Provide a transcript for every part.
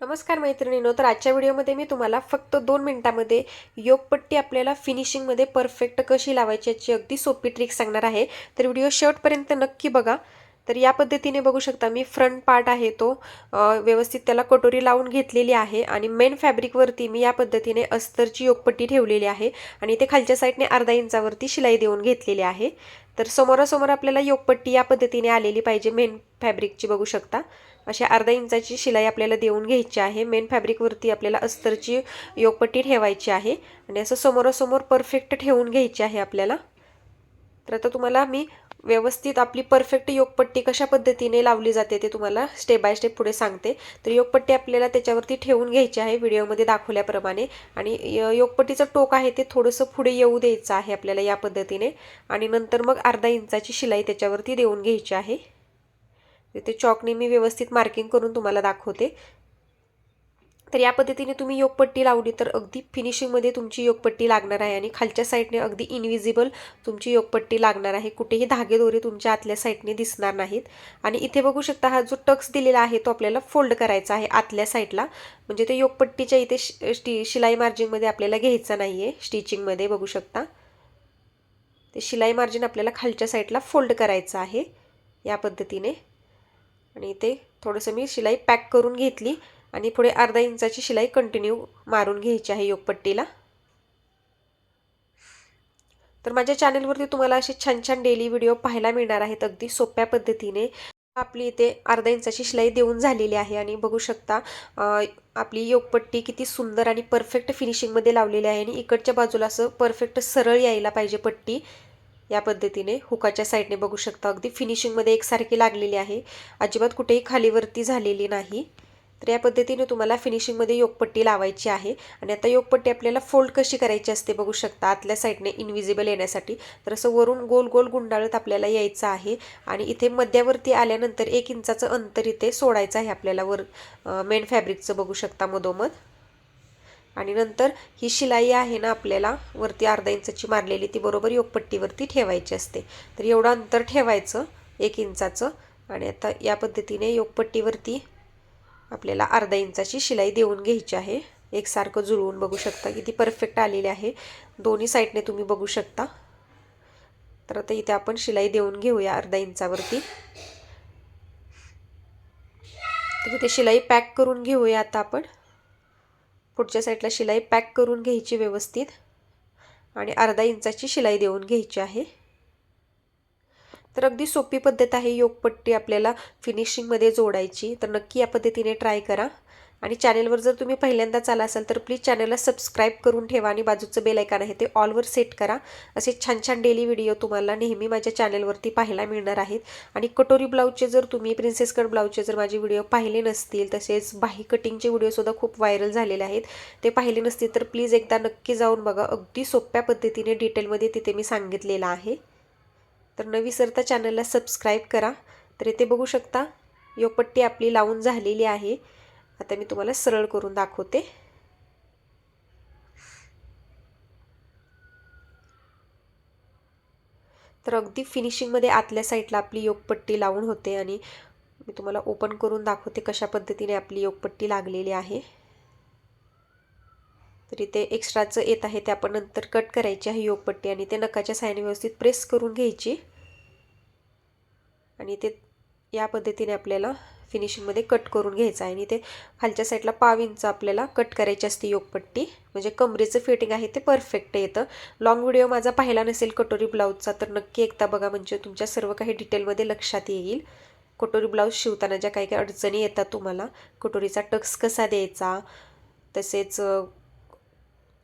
नमस्कार मैत्रिणींनो तर आजच्या व्हिडिओमध्ये मी तुम्हाला फक्त दोन मिनिटामध्ये योगपट्टी आपल्याला फिनिशिंगमध्ये परफेक्ट कशी लावायची याची अगदी सोपी ट्रिक सांगणार आहे. तर व्हिडिओ शेवटपर्यंत नक्की बघा. तर या पद्धतीने बघू शकता मी फ्रंट पार्ट आहे तो व्यवस्थित त्याला कटोरी लावून घेतलेली आहे आणि मेन फॅब्रिकवरती मी या पद्धतीने अस्तरची योगपट्टी ठेवलेली आहे आणि ते खालच्या साईडने अर्धा इंचावरती शिलाई देऊन घेतलेली आहे. तर समोरासमोर आपल्याला योगपट्टी या पद्धतीने आलेली पाहिजे मेन फॅब्रिकची बघू शकता. अशा अर्धा इंचाची शिलाई आपल्याला देऊन घ्यायची आहे. मेन फॅब्रिकवरती आपल्याला अस्तरची योगपट्टी ठेवायची आहे. आणि असं समोरासमोर परफेक्ट ठेवून घ्यायची आहे आपल्याला. तर आता तुम्हाला मी व्यवस्थित आपली परफेक्ट योगपट्टी कशा पद्धतीने लावली जाते ते तुम्हाला स्टेप बाय स्टेप पुढे सांगते. तर योगपट्टी आपल्याला त्याच्यावरती ठेवून घ्यायची आहे व्हिडिओमध्ये दाखवल्याप्रमाणे. आणि य- योगपट्टीचं टोक आहे ते थोडंसं पुढे येऊ द्यायचं आहे आपल्याला या पद्धतीने. आणि नंतर मग अर्धा इंचाची शिलाई त्याच्यावरती देऊन घ्यायची आहे. ते चॉकने मी व्यवस्थित मार्किंग करून तुम्हाला दाखवते. तर या पद्धतीने तुम्ही योगपट्टी लावली तर अगदी फिनिशिंगमध्ये तुमची योगपट्टी लागणार आहे आणि खालच्या साईडने अगदी इनविजिबल तुमची योगपट्टी लागणार आहे. कुठेही धागेदोरे तुमच्या आतल्या साईडने दिसणार नाहीत. आणि इथे बघू शकता हा जो टक्स दिलेला आहे तो आपल्याला फोल्ड करायचा आहे आतल्या साईडला म्हणजे ते योगपट्टीच्या इथे शि शिलाई मार्जिनमध्ये आपल्याला घ्यायचं नाही आहे स्टिचिंगमध्ये बघू शकता. ते शिलाई मार्जिन आपल्याला खालच्या साईडला फोल्ड करायचं आहे या पद्धतीने. आणि इथे थोडंसं मी शिलाई पॅक करून घेतली आणि पुढे अर्धा इंचाची शिलाई कंटिन्यू मारून घ्यायची आहे योगपट्टीला. तर माझ्या चॅनलवरती तुम्हाला असे छान छान डेली व्हिडिओ पाहायला मिळणार आहेत. अगदी सोप्या पद्धतीने आपली इथे अर्धा इंचाची शिलाई देऊन झालेली आहे आणि बघू शकता आपली योगपट्टी किती सुंदर आणि परफेक्ट फिनिशिंगमध्ये लावलेली आहे आणि इकडच्या बाजूला असं परफेक्ट सरळ यायला पाहिजे पट्टी. या पद्धतीने हुकाच्या साईडने बघू शकता. अगदी फिनिशिंगमध्ये एकसारखी लागलेली आहे. अजिबात कुठेही खालीवरती झालेली नाही. तर या पद्धतीने तुम्हाला फिनिशिंगमध्ये योगपट्टी लावायची आहे. आणि आता योगपट्टी आपल्याला फोल्ड कशी करायची असते बघू शकता. आतल्या साईडने इनविजिबल येण्यासाठी. तर असं वरून गोल गोल गुंडाळत आपल्याला यायचं आहे. आणि इथे मध्यावरती आल्यानंतर एक इंचाचं अंतर इथे सोडायचं आहे आपल्याला वर मेन फॅब्रिकचं बघू शकता मधोमध. आणि नंतर ही शिलाई आहे ना आपल्याला वरती अर्धा इंचाची मारलेली ती बरोबर योगपट्टीवरती ठेवायची असते. तर एवढं अंतर ठेवायचं एक इंचाचं आणि आता या पद्धतीने योगपट्टीवरती आपल्याला अर्धा इंचाची शिलाई देऊन घ्यायची आहे. एकसारखं जुळवून बघू शकता किती परफेक्ट आलेली आहे. दोन्ही साईडने तुम्ही बघू शकता. तर आता इथे आपण शिलाई देऊन घेऊया अर्धा इंचावरती. तर इथे शिलाई पॅक करून घेऊया आता आपण. पुढच्या साईडला शिलाई पॅक करून घ्यायची व्यवस्थित. आणि अर्धा इंचाची शिलाई देऊन घ्यायची आहे. तर अगदी सोपी पद्धत आहे योगपट्टी आपल्याला फिनिशिंगमध्ये जोडायची. तर नक्की या पद्धतीने ट्राय करा. आणि चॅनेलवर जर तुम्ही पहिल्यांदाच आला असाल तर प्लीज चॅनलला सबस्क्राईब करून ठेवा आणि बाजूचं बेल आयकॉन आहे ते ऑलवर सेट करा. असे छान छान डेली व्हिडिओ तुम्हाला नेहमी माझ्या चॅनलवरती पाहायला मिळणार आहेत. आणि कटोरी ब्लाऊजचे जर तुम्ही प्रिन्सेस कट ब्लाऊजचे जर माझे व्हिडिओ पाहिले नसतील तसेच बाही कटिंगचे व्हिडिओसुद्धा खूप व्हायरल झालेले आहेत. ते पाहिले नसतील तर प्लीज एकदा नक्की जाऊन बघा. अगदी सोप्या पद्धतीने डिटेलमध्ये तिथे मी सांगितलेलं आहे. तर न विसरता चॅनलला सबस्क्राईब करा. तर इथे बघू शकता योगपट्टी आपली लावून झालेली आहे. आता मी तुम्हाला सरळ करून दाखवते. तर अगदी फिनिशिंगमध्ये आतल्या साईडला आपली योगपट्टी लावून होते आणि मी तुम्हाला ओपन करून दाखवते कशा पद्धतीने आपली योगपट्टी लागलेली आहे. तर इथे एक्स्ट्राचं येत आहे ते आपण नंतर कट करायची आहे योगपट्टी आणि ते नकाच्या साह्याने व्यवस्थित प्रेस करून घ्यायची. आणि ते या पद्धतीने आपल्याला फिनिशिंगमध्ये कट करून घ्यायचं आहे. आणि ते खालच्या साईडला पाव इंच आपल्याला कट करायची असते योगपट्टी. म्हणजे कमरेचं फिटिंग आहे ते परफेक्ट येतं. लॉंग व्हिडिओ माझा पाहिला नसेल कटोरी ब्लाऊजचा तर नक्की एकदा बघा. म्हणजे तुमच्या सर्व काही डिटेलमध्ये लक्षात येईल. कटोरी ब्लाऊज शिवताना ज्या काही काही अडचणी येतात तुम्हाला कटोरीचा टक्स कसा द्यायचा तसेच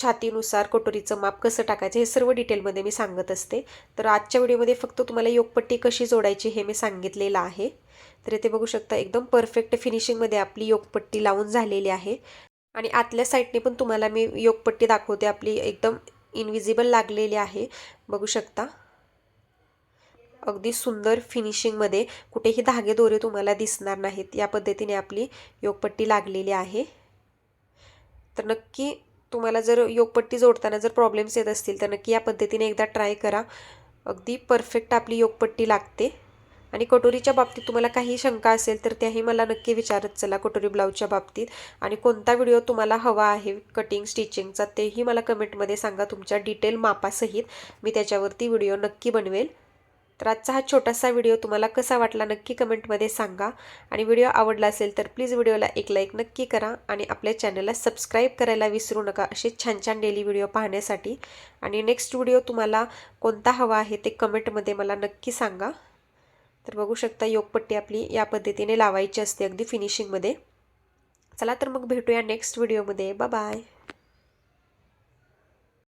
छातीनुसार कटोरीचं माप कसं टाकायचं हे सर्व डिटेलमध्ये मी सांगत असते. तर आजच्या व्हिडिओमध्ये फक्त तुम्हाला योगपट्टी कशी जोडायची हे मी सांगितलेलं आहे. तर इथे बघू शकता एकदम परफेक्ट फिनिशिंगमध्ये आपली योगपट्टी लावून झालेली आहे. आणि आतल्या साईडने पण तुम्हाला मी योगपट्टी दाखवते आपली एकदम इनविजिबल लागलेली आहे. बघू शकता. अगदी सुंदर फिनिशिंगमध्ये कुठेही धागे दोरे तुम्हाला दिसणार नाहीत. या पद्धतीने आपली योगपट्टी लागलेली आहे. तर नक्की तुम्हाला जर योगपट्टी जोडताना जर प्रॉब्लेम्स येत असतील तर नक्की या पद्धतीने एकदा ट्राय करा. अगदी परफेक्ट आपली योगपट्टी लागते. आणि कटोरीच्या बाबतीत तुम्हाला काही शंका असेल तर त्याही मला नक्की विचारत चला कटोरी ब्लाऊजच्या बाबतीत. आणि कोणता व्हिडिओ तुम्हाला हवा आहे कटिंग स्टिचिंगचा तेही मला कमेंटमध्ये सांगा. तुमच्या डिटेल मापासहित मी त्याच्यावरती व्हिडिओ नक्की बनवेल. तर आजचा हा छोटासा व्हिडिओ तुम्हाला कसा वाटला नक्की कमेंटमध्ये सांगा. आणि व्हिडिओ आवडला असेल तर प्लीज व्हिडिओला एक लाईक नक्की करा आणि आपल्या चॅनलला सबस्क्राईब करायला विसरू नका असे छान छान डेली व्हिडिओ पाहण्यासाठी. आणि नेक्स्ट व्हिडिओ तुम्हाला कोणता हवा आहे ते कमेंटमध्ये मला नक्की सांगा. तर बघू शकता योगपट्टी आपली या पद्धतीने लावायची असते अगदी फिनिशिंगमध्ये चला तर मग भेटूया नेक्स्ट व्हिडिओमध्ये. बाय